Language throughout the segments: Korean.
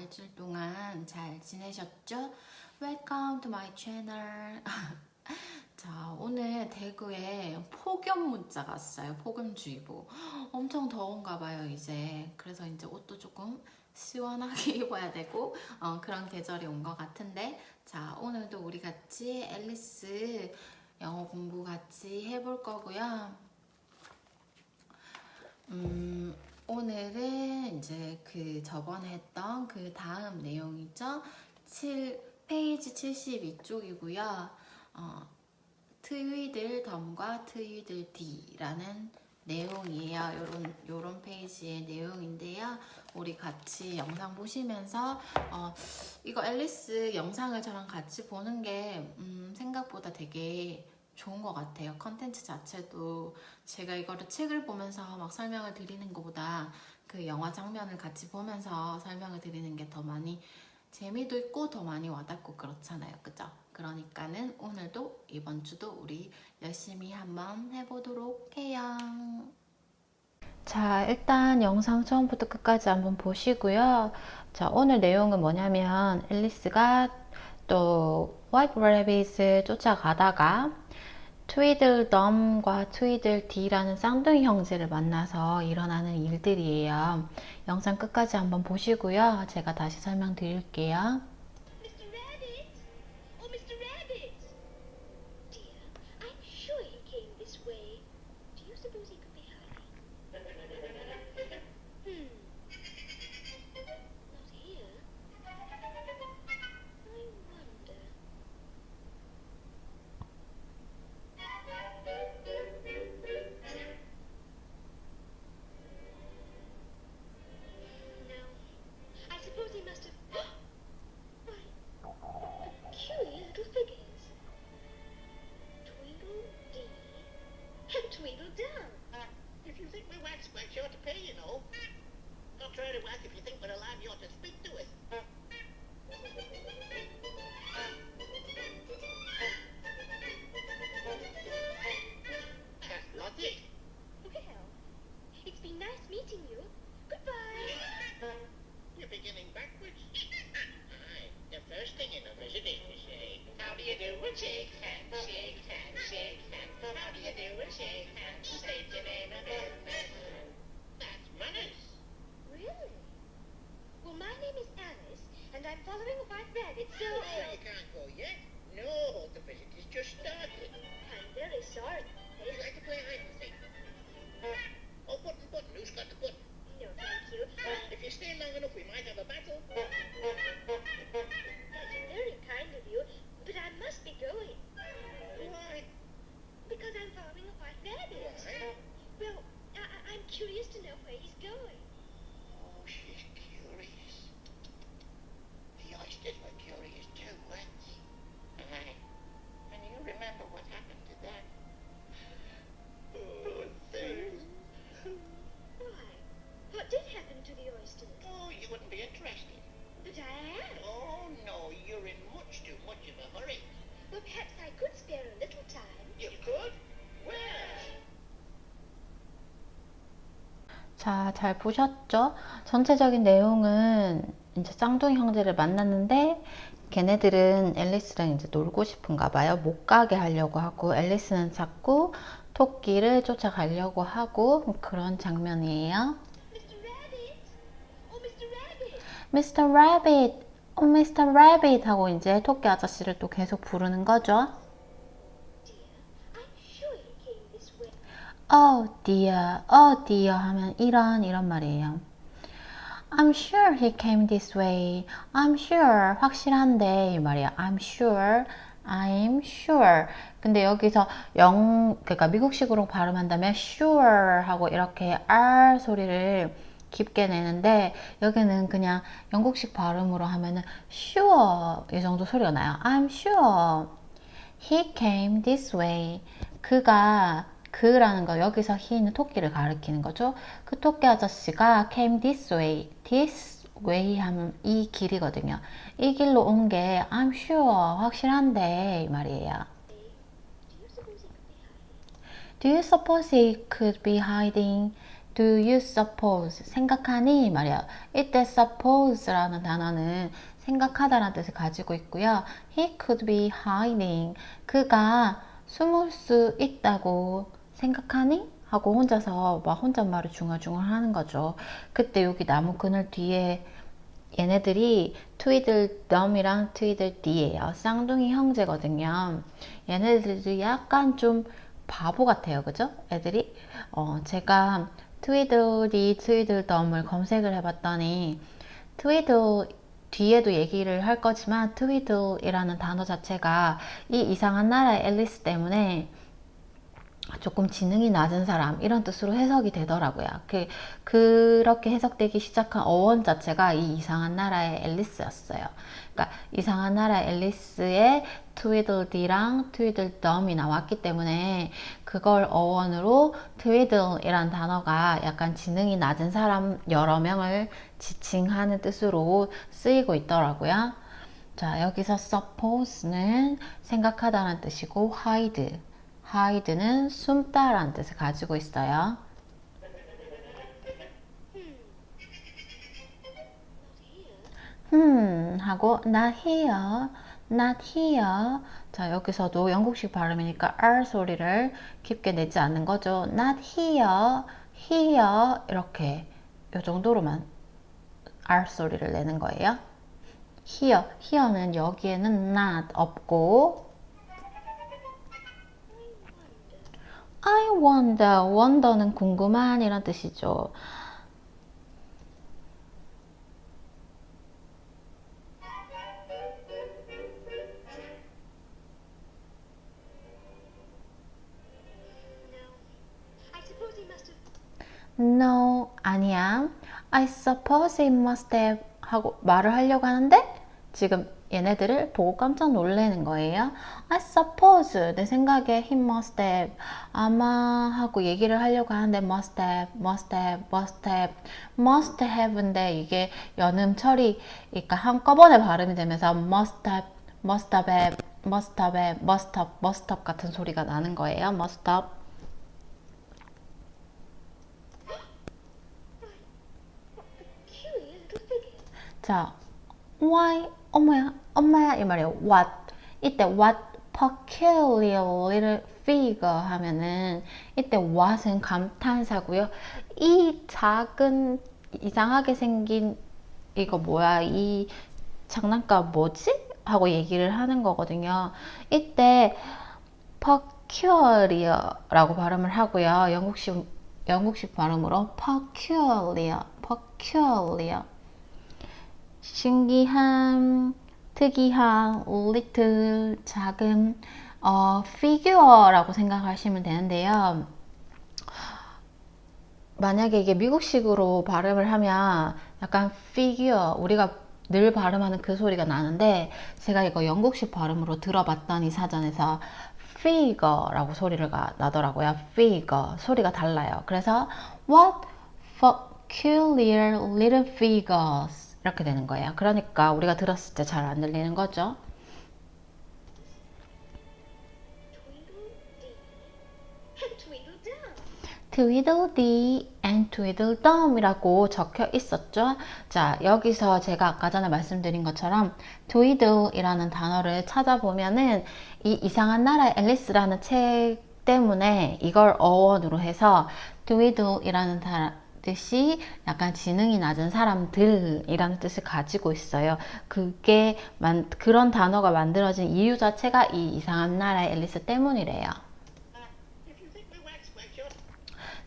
일주일 동안 잘 지내셨죠? Welcome to my channel. 자, 오늘 대구에 폭염 문자가 왔어요. 폭염주의보. 엄청 더운가 봐요, 이제. 그래서 이제 옷도 조금 시원하게 입어야 되고 어, 그런 계절이 온 것 같은데 자, 오늘도 우리 같이 앨리스 영어 공부 같이 해볼 거고요. 음, 오늘은 이제 그 저번에 했던 그 다음 내용이죠. 7, 페이지 72쪽이고요. 어, 트위들 덤과 트위들 디라는 내용이에요. 요런, 요런 페이지의 내용인데요. 우리 같이 영상 보시면서, 어, 이거 앨리스 영상을 저랑 같이 보는 게, 음, 생각보다 되게 좋은 것 같아요. 컨텐츠 자체도 제가 이거를 책을 보면서 막 설명을 드리는 것보다 그 영화 장면을 같이 보면서 설명을 드리는 게 더 많이 재미도 있고 더 많이 와닿고 그렇잖아요. 그죠? 그러니까는 오늘도 이번 주도 우리 열심히 한번 해보도록 해요. 자, 일단 영상 처음부터 끝까지 한번 보시고요. 자, 오늘 내용은 뭐냐면 앨리스가 또 화이트 레빗을 쫓아가다가 트위들덤과 트위들디라는 쌍둥이 형제를 만나서 일어나는 일들이에요. 영상 끝까지 한번 보시고요. 제가 다시 설명드릴게요. 자, 잘 보셨죠? 전체적인 내용은 이제 쌍둥이 형제를 만났는데 걔네들은 앨리스랑 이제 놀고 싶은가 봐요. 못 가게 하려고 하고 앨리스는 자꾸 토끼를 쫓아가려고 하고 그런 장면이에요. Mr. Rabbit! Oh. Rabbit! Mr. Mr. Rabbit 하고 이제 토끼 아저씨를 또 계속 부르는 거죠. Dear, I'm sure he came this way. Oh dear, oh dear 하면 이런 이런 말이에요. I'm sure he came this way. I'm sure 확실한데 이 말이에요. I'm sure, I'm sure. 근데 여기서 영 그러니까 미국식으로 발음한다면 sure 하고 이렇게 r 소리를 깊게 내는데 여기는 그냥 영국식 발음으로 하면은 sure 이 정도 소리가 나요. I'm sure. He came this way. 그가 그라는 거 여기서 he는 토끼를 가리키는 거죠. 그 토끼 아저씨가 came this way. this way 하면 이 길이거든요. 이 길로 온 게 I'm sure 확실한데 이 말이에요. Do you suppose he could be hiding? Do you suppose? 생각하니? 말이야. 이때 suppose라는 단어는 생각하다라는 뜻을 가지고 있고요. He could be hiding. 그가 숨을 수 있다고 생각하니? 하고 혼자서 막 혼잣말을 중얼중얼 하는 거죠. 그때 여기 나무 그늘 뒤에 얘네들이 트위들 덤이랑 트위들 디예요. 쌍둥이 형제거든요. 얘네들도 약간 좀 바보 같아요. 그죠? 애들이. 어, 제가 트위들이 트위들 덤을 검색을 해봤더니 트위들 뒤에도 얘기를 할 거지만 트위들이라는 단어 자체가 이 이상한 나라의 앨리스 때문에 조금 지능이 낮은 사람 이런 뜻으로 해석이 되더라고요. 그 그렇게 해석되기 시작한 어원 자체가 이 이상한 나라의 앨리스였어요. 그러니까 이상한 나라 앨리스의 트위들디랑 트위들덤이 나왔기 때문에 그걸 어원으로 트위들이란 단어가 약간 지능이 낮은 사람 여러 명을 지칭하는 뜻으로 쓰이고 있더라고요. 자, 여기서 suppose는 생각하다는 뜻이고 hide hide는 숨다라는 뜻을 가지고 있어요. 음 하고 not here, not here. 자 여기서도 영국식 발음이니까 R 소리를 깊게 내지 않는 거죠. not here, here 이렇게 이 정도로만 R 소리를 내는 거예요. here, here는 여기에는 not 없고 I wonder, wonder는 궁금한 이란 뜻이죠. No. 아니야. I suppose he must have 하고 말을 하려고 하는데 지금 얘네들을 보고 깜짝 놀라는 거예요. I suppose 내 생각에 he must have 아마 하고 얘기를 하려고 하는데 must have, must have, must have, must have인데 이게 연음 처리 그러니까 한꺼번에 발음이 되면서 must have, must have, must have, must have, must have 같은 소리가 나는 거예요. must have. 자, why 엄마야 엄마야 이 말이에요. what 이때 what peculiar little figure 하면은 이때 what은 감탄사고요. 이 작은 이상하게 생긴 이거 뭐야 이 장난감 뭐지? 하고 얘기를 하는 거거든요. 이때 peculiar라고 발음을 하고요. 영국식 영국식 발음으로 peculiar, peculiar. 신기한, 특이한, little, 작은, 어, figure라고 생각하시면 되는데요. 만약에 이게 미국식으로 발음을 하면 약간 figure, 우리가 늘 발음하는 그 소리가 나는데, 제가 이거 영국식 발음으로 들어봤더니 사전에서 figure라고 소리가 나더라고요. figure. 소리가 달라요. 그래서, what peculiar little figures. 이렇게 되는 거예요. 그러니까 우리가 들었을 때 잘 안 들리는 거죠. Tweedledee and Tweedledum이라고 적혀 있었죠. 자, 여기서 제가 아까 전에 말씀드린 것처럼 Tweedle이라는 단어를 찾아보면은 이 이상한 나라의 앨리스라는 책 때문에 이걸 어원으로 해서 Tweedle이라는 단 뜻이 약간 지능이 낮은 사람들이라는 뜻을 가지고 있어요. 그게 만, 그런 단어가 만들어진 이유 자체가 이 이상한 나라의 앨리스 때문이래요.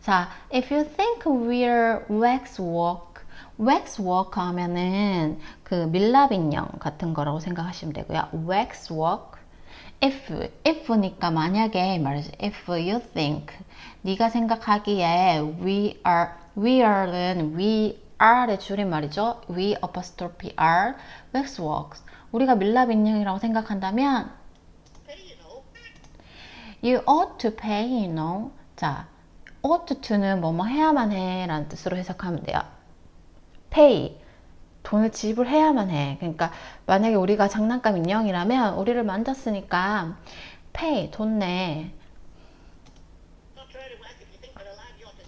자, if you think we're waxwork, waxwork 하면은 그 밀랍 인형 같은 거라고 생각하시면 되고요. waxwork. if, if니까 만약에 말이죠. if you think, 네가 생각하기에 we are, we are는 we are의 줄임말이죠. we apostrophe are, waxworks. 우리가 밀랍 인형이라고 생각한다면. You ought to pay, you know. 자, ought to는 뭐뭐 해야만 해 라는 뜻으로 해석하면 돼요. pay. 돈을 지불해야만 해. 그러니까 만약에 우리가 장난감 인형이라면 우리를 만졌으니까 pay, 돈 내. Not try to act if you think we're alive, you ought to.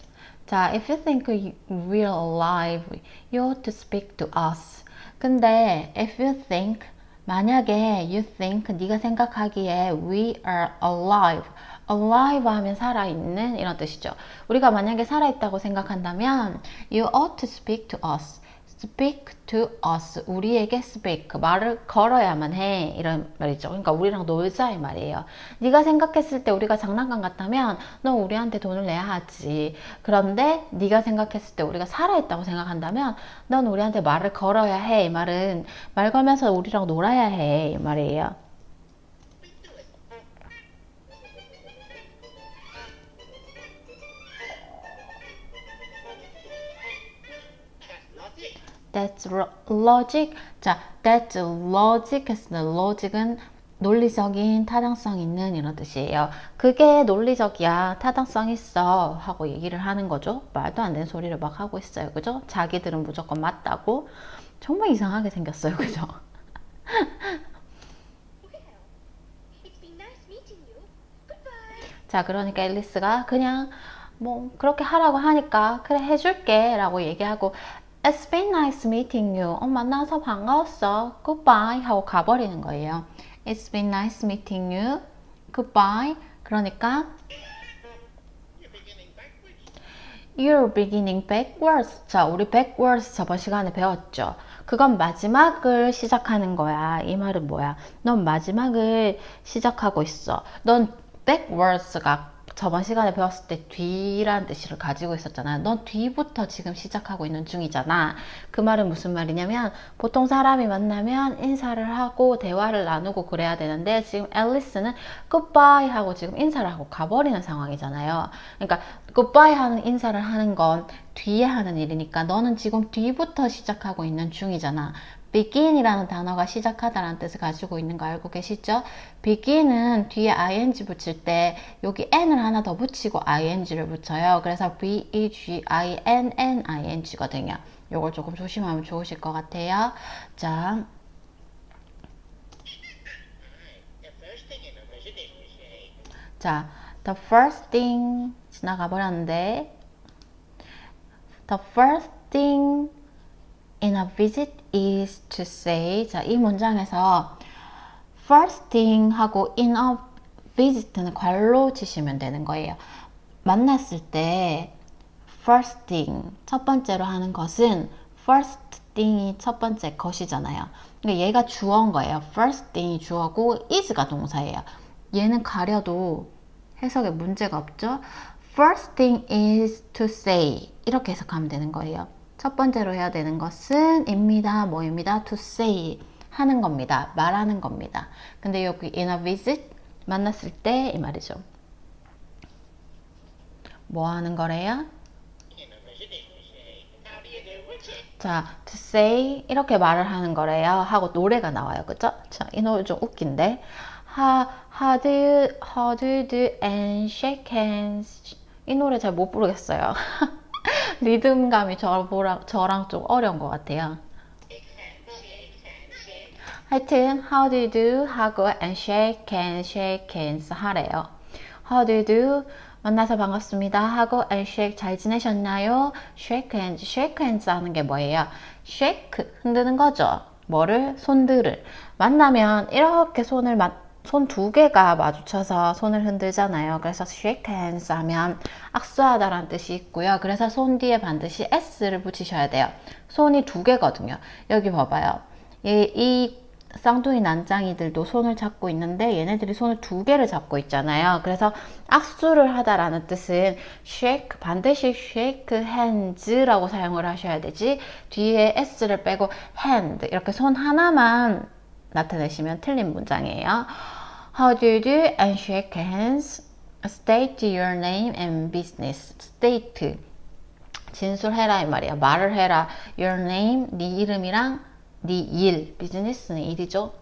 자, if you think we're alive, you ought to speak to us. 근데 if you think 만약에 you think 네가 생각하기에 we are alive. alive 하면 살아있는 이런 뜻이죠. 우리가 만약에 살아있다고 생각한다면 you ought to speak to us. Speak to us. 우리에게 speak. 말을 걸어야만 해. 이런 말이죠. 그러니까 우리랑 놀자 이 말이에요. 네가 생각했을 때 우리가 장난감 같다면 너 우리한테 돈을 내야 하지. 그런데 네가 생각했을 때 우리가 살아있다고 생각한다면 넌 우리한테 말을 걸어야 해. 이 말은 말 걸면서 우리랑 놀아야 해. 이 말이에요. That's logic. 자, that's logic 때 logic은 논리적인 타당성 있는 이런 뜻이에요. 그게 논리적이야, 타당성 있어 하고 얘기를 하는 거죠. 말도 안 되는 소리를 막 하고 있어요, 그죠? 자기들은 무조건 맞다고. 정말 이상하게 생겼어요, 그죠? 자, 그러니까 앨리스가 그냥 뭐 그렇게 하라고 하니까 그래 해줄게 라고 얘기하고 It's been nice meeting you. 어, 만나서 반가웠어. Goodbye 하고 가버리는 거예요. It's been nice meeting you. Goodbye. 그러니까 You're beginning backwards. 자, 우리 backwards 저번 시간에 배웠죠. 그건 마지막을 시작하는 거야. 이 말은 뭐야? 넌 마지막을 시작하고 있어. 넌 backwards가 저번 시간에 배웠을 때 뒤란 뜻을 가지고 있었잖아. 넌 뒤부터 지금 시작하고 있는 중이잖아. 그 말은 무슨 말이냐면 보통 사람이 만나면 인사를 하고 대화를 나누고 그래야 되는데 지금 앨리스는 goodbye 하고 지금 인사를 하고 가버리는 상황이잖아요. 그러니까 goodbye 하는 인사를 하는 건 뒤에 하는 일이니까 너는 지금 뒤부터 시작하고 있는 중이잖아. Begin이라는 단어가 시작하다라는 뜻을 가지고 있는 거 알고 계시죠? begin은 뒤에 ing 붙일 때 여기 n을 하나 더 붙이고 ing를 붙여요. 그래서 b e g i n n i n g거든요. 요걸 조금 조심하면 좋으실 것 같아요. 자, the first thing 지나가 버렸는데 the first thing in a visit is to say 자, 이 문장에서 first thing 하고 in a visit는 괄로 치시면 되는 거예요. 만났을 때 first thing 첫 번째로 하는 것은 first thing이 첫 번째 것이잖아요. 그러니까 얘가 주어인 거예요. first thing이 주어고 is가 동사예요. 얘는 가려도 해석에 문제가 없죠. First thing is to say 이렇게 해석하면 되는 거예요. 첫 번째로 해야 되는 것은 입니다. 뭐입니다? To say 하는 겁니다. 말하는 겁니다. 근데 여기 in a visit 만났을 때 이 말이죠. 뭐 하는 거래요? 자, to say 이렇게 말을 하는 거래요. 하고 노래가 나와요. 그죠? 자, 이 노래 좀 웃긴데. How, how do you, how do you do and shake hands. 이 노래 잘 못 부르겠어요. 리듬감이 저랑, 저랑 좀 어려운 것 같아요. 하여튼 how do you do 하고 and shake hands, shake hands 하래요. How do you do? 만나서 반갑습니다 하고 and shake 잘 지내셨나요? shake hands, shake hands 하는 게 뭐예요? shake 흔드는 거죠. 뭐를? 손들을. 만나면 이렇게 손을 손 두 개가 마주쳐서 손을 흔들잖아요. 그래서 shake hands 하면 악수하다라는 뜻이 있고요. 그래서 손 뒤에 반드시 s를 붙이셔야 돼요. 손이 두 개거든요. 여기 봐봐요. 이, 이 쌍둥이 난장이들도 손을 잡고 있는데 얘네들이 손을 두 개를 잡고 있잖아요. 그래서 악수를 하다라는 뜻은 shake 반드시 shake hands라고 사용을 하셔야 되지 뒤에 s를 빼고 hand 이렇게 손 하나만 나타내시면 틀린 문장이에요. How do you do and shake hands? State your name and business. State 진술해라 이 말이야. 말을 해라. Your name 네 이름이랑 네 일, 비즈니스는 일이죠.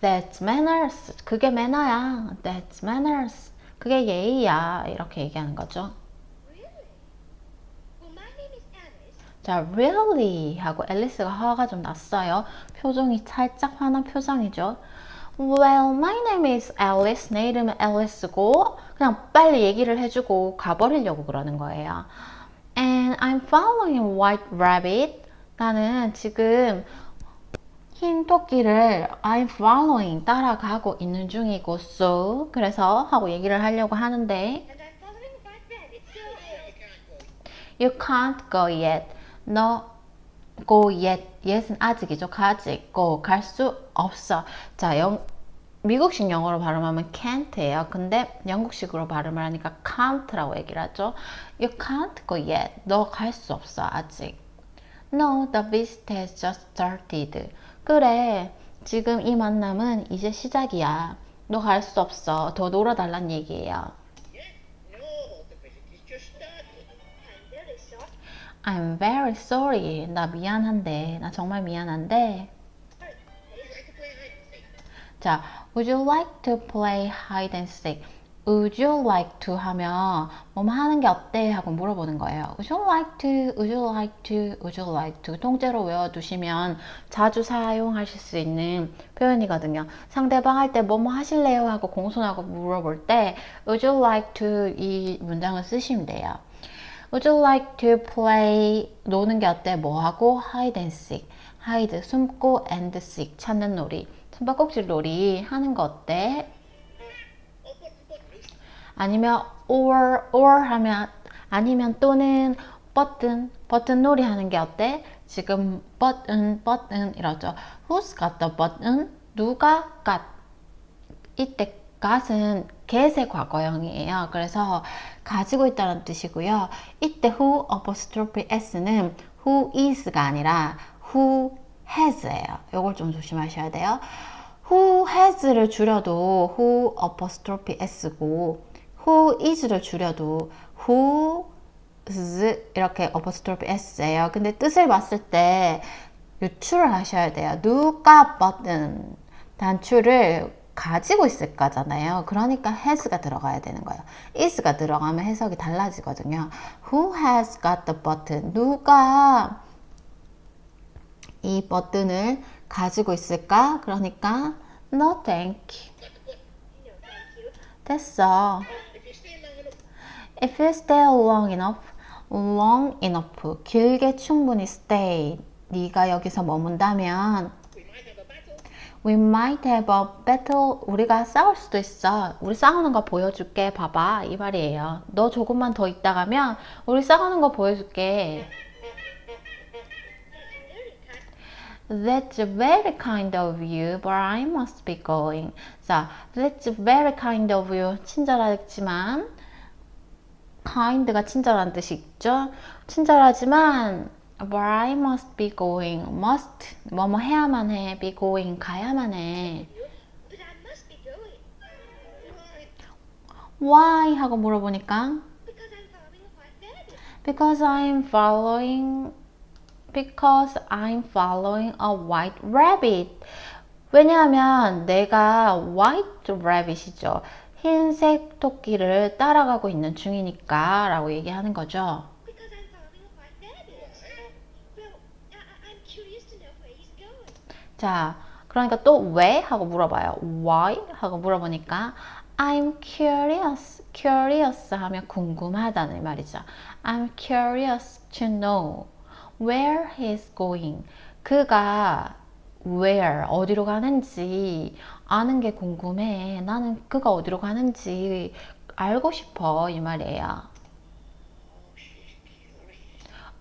That's manners. 그게 매너야. That's manners. 그게 예의야. 이렇게 얘기하는 거죠. Really? Well, my name is Alice. 자, really 하고 앨리스가 화가 좀 났어요. 표정이 살짝 화난 표정이죠. Well, my name is Alice. 내 이름은 Alice고 그냥 빨리 얘기를 해주고 가버리려고 그러는 거예요. And I'm following White Rabbit. 나는 지금 흰 토끼를 I'm following 따라가고 있는 중이고 so 그래서 하고 얘기를 하려고 하는데. You can't go yet. 너 go yet. yet은 아직이죠. 가직. go 갈 수 없어. 자, 영, 미국식 영어로 발음하면 can't예요. 근데 영국식으로 발음을 하니까 can't라고 얘기를 하죠. You can't go yet. 너 갈 수 없어. 아직. No, the visit has just started. 그래. 지금 이 만남은 이제 시작이야. 너 갈 수 없어. 더 놀아달란 얘기예요. I'm very sorry. 나 미안한데. 나 정말 미안한데. 자, would you like to play hide and seek? Would you like to 하면 뭐 하는 게 어때? 하고 물어보는 거예요. Would you like to? Would you like to? Would you like to? 통째로 외워두시면 자주 사용하실 수 있는 표현이거든요. 상대방 할 때 뭐뭐 하실래요? 하고 공손하고 물어볼 때 Would you like to? 이 문장을 쓰시면 돼요. Would you like to play 노는 게 어때? 뭐 하고 hide and seek. hide 숨고 and seek 찾는 놀이. 숨바꼭질 놀이 하는 거 어때? Oh. 아니면 or or 하면 아니면 또는 버튼 버튼 놀이 하는 게 어때? 지금 버튼 버튼 이러죠. Who's got the button? 누가 got? 이때 got은 get의 과거형이에요. 그래서 가지고 있다는 뜻이고요. 이때 who apostrophe s는 who is가 아니라 who has예요. 이걸 좀 조심하셔야 돼요. who has를 줄여도 who apostrophe s고 who is를 줄여도 who's 이렇게 apostrophe s예요. 근데 뜻을 봤을 때 유추를 하셔야 돼요. 누가 button 단추를 가지고 있을까잖아요. 그러니까 has가 들어가야 되는 거예요. is가 들어가면 해석이 달라지거든요. Who has got the button? 누가 이 버튼을 가지고 있을까? 그러니까 no thank you. 됐어. If you stay long enough, long enough, 길게 충분히 stay. 네가 여기서 머문다면 we might have a battle. 우리가 싸울 수도 있어. 우리 싸우는 거 보여줄게. 봐봐. 이 말이에요. 너 조금만 더 있다 가면 우리 싸우는 거 보여줄게. That's very kind of you, but I must be going. 자, that's very kind of you. 친절하지만 kind가 친절한 뜻이 있죠. 친절하지만 but I must be going. must 뭐뭐 해야만 해. be going 가야만 해. Why? 하고 물어보니까 Because I'm following a white rabbit. because I'm following because I'm following a white rabbit. 왜냐하면 내가 white rabbit이죠. 흰색 토끼를 따라가고 있는 중이니까 라고 얘기하는 거죠. Because I'm following a white rabbit. Well, I, I- I'm curious to know where he's going. 자, 그러니까 또 왜? 하고 물어봐요. Why? 하고 물어보니까 I'm curious. curious 하면 궁금하다는 말이죠. I'm curious to know where he's going. 그가 where 어디로 가는지 아는 게 궁금해. 나는 그가 어디로 가는지 알고 싶어 이 말이에요.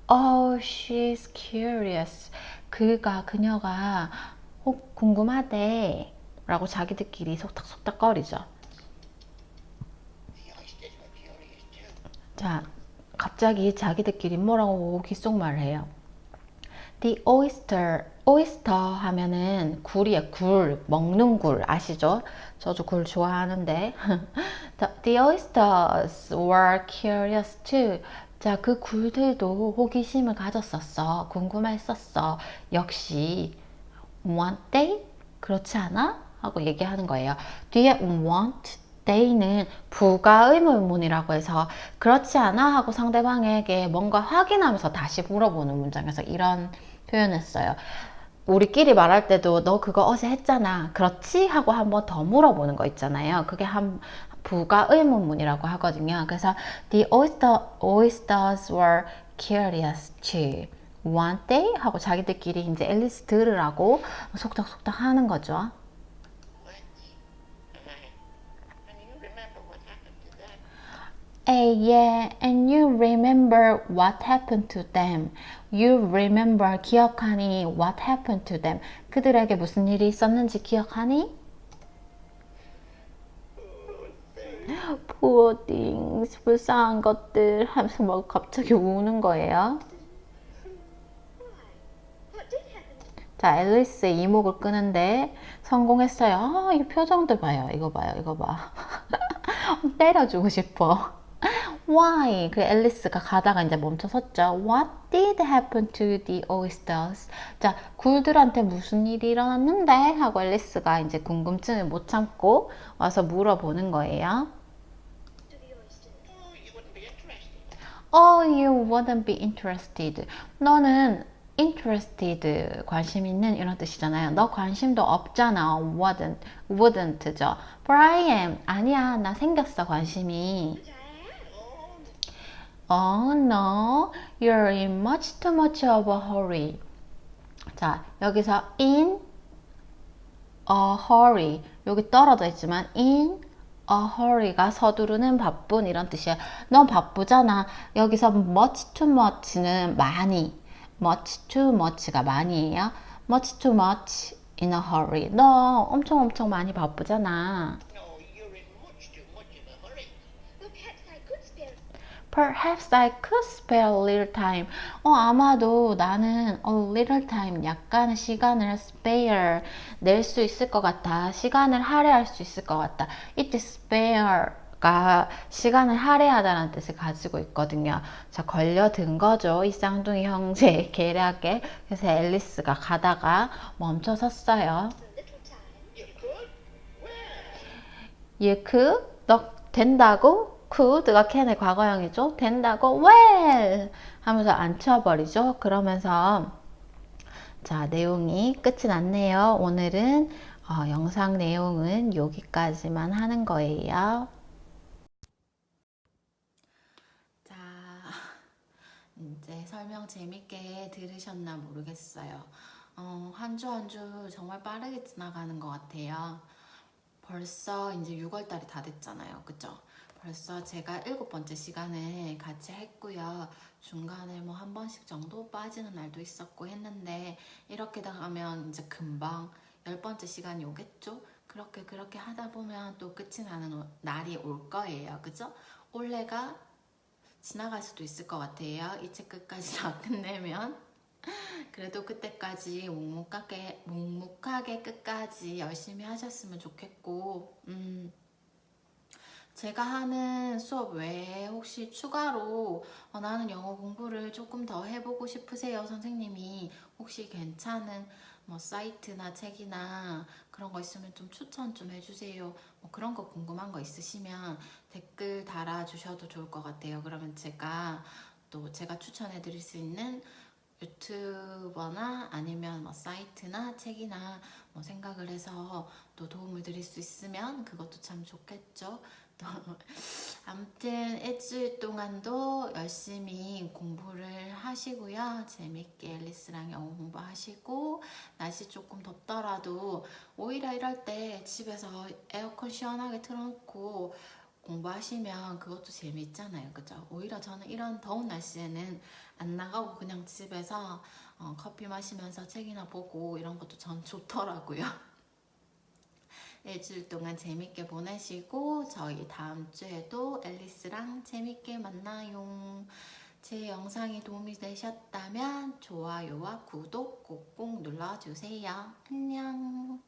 Oh, she's curious. Oh. 그가 그녀가 혹 궁금하대. 라고 자기들끼리 curious too. 자, 갑자기 자기들끼리 뭐라고 귓속말을 해요. The oyster, oyster 하면은 굴이에요. 굴, 먹는 굴 아시죠? 저도 굴 좋아하는데. The, the oysters were curious too. 자, 그 굴들도 호기심을 가졌었어. 궁금했었어. 역시 want they? 그렇지 않아? 하고 얘기하는 거예요. 뒤에 want they는 부가 의문문이라고 해서 그렇지 않아? 하고 상대방에게 뭔가 확인하면서 다시 물어보는 문장에서 이런 표현을 써요. 우리끼리 말할 때도 너 그거 어제 했잖아. 그렇지? 하고 한 번 더 물어보는 거 있잖아요. 그게 한 부가 의문문이라고 하거든요. 그래서 the oyster, oysters were curious too. One day 하고 자기들끼리 이제 앨리스 들으라고 속닥속닥 하는 거죠. Hey, yeah, and you remember what happened to them. You remember 기억하니 what happened to them. 그들에게 무슨 일이 있었는지 기억하니? Poor things, 불쌍한 것들 하면서 막 갑자기 우는 거예요. 자, 앨리스의 이목을 끄는데 성공했어요. 아, 이 표정들 봐요. 이거 봐요. 이거 봐. 때려주고 싶어. Why? 그 앨리스가 가다가 이제 멈춰 섰죠. What did happen to the oysters? 자, 굴들한테 무슨 일이 일어났는데? 하고 앨리스가 이제 궁금증을 못 참고 와서 물어보는 거예요. To the oysters. Oh, you wouldn't be interested. Oh, you wouldn't be interested. 너는 interested, 관심 있는 이런 뜻이잖아요. 너 관심도 없잖아. wouldn't, wouldn't죠. But I am. 아니야, 나 생겼어, 관심이. Oh, Oh, no. You're in much too much of a hurry. 자, 여기서 in a hurry. 여기 떨어져 있지만 in a hurry가 서두르는 바쁜 이런 뜻이에요. 너 바쁘잖아. 여기서 much too much는 많이. much too much가 많이에요. much too much in a hurry. 너 엄청 엄청 많이 바쁘잖아. Perhaps I could spare a little time. 어, 아마도 나는 a little time, 약간의 시간을 spare, 낼 수 있을 것 같아. 시간을 할애할 수 있을 것 같다. 이때 spare가 시간을 할애하다는 뜻을 가지고 있거든요. 자, 걸려든 거죠. 이 쌍둥이 형제 계략에. 그래서 앨리스가 가다가 멈춰 섰어요. Could? 너 된다고? Could가 can의 과거형이죠. 된다고? well! 하면서 앉혀버리죠. 그러면서 자 내용이 끝이 났네요. 오늘은 어, 영상 내용은 여기까지만 하는 거예요. 자 이제 설명 재밌게 들으셨나 모르겠어요. 어, 한주 한 주 정말 빠르게 지나가는 것 같아요. 벌써 이제 6월달이 다 됐잖아요. 그죠? 벌써 제가 일곱 번째 시간을 같이 했고요. 중간에 뭐 한 번씩 정도 빠지는 날도 있었고 했는데 이렇게 나가면 이제 금방 열 번째 시간이 오겠죠? 그렇게 그렇게 하다 보면 또 끝이 나는 오- 날이 올 거예요. 그죠? 올해가 지나갈 수도 있을 것 같아요. 이 책 끝까지 다 끝내면. 그래도 그때까지 묵묵하게, 묵묵하게 끝까지 열심히 하셨으면 좋겠고, 음, 제가 하는 수업 외에 혹시 추가로 어, 나는 영어 공부를 조금 더 해보고 싶으세요, 선생님이 혹시 괜찮은 뭐 사이트나 책이나 그런 거 있으면 좀 추천 좀 해주세요. 뭐 그런 거 궁금한 거 있으시면 댓글 달아주셔도 좋을 것 같아요. 그러면 제가 또 제가 추천해 드릴 수 있는 유튜버나 아니면 뭐 사이트나 책이나 뭐 생각을 해서 또 도움을 드릴 수 있으면 그것도 참 좋겠죠. 또 아무튼 일주일 동안도 열심히 공부를 하시고요. 재밌게 앨리스랑 영어 공부하시고 날씨 조금 덥더라도 오히려 이럴 때 집에서 에어컨 시원하게 틀어놓고 공부하시면 그것도 재미있잖아요. 그죠? 오히려 저는 이런 더운 날씨에는 안 나가고 그냥 집에서 어, 커피 마시면서 책이나 보고 이런 것도 전 좋더라고요. 일주일 동안 재밌게 보내시고 저희 다음 주에도 앨리스랑 재밌게 만나요. 제 영상이 도움이 되셨다면 좋아요와 구독 꼭꼭 눌러주세요. 안녕.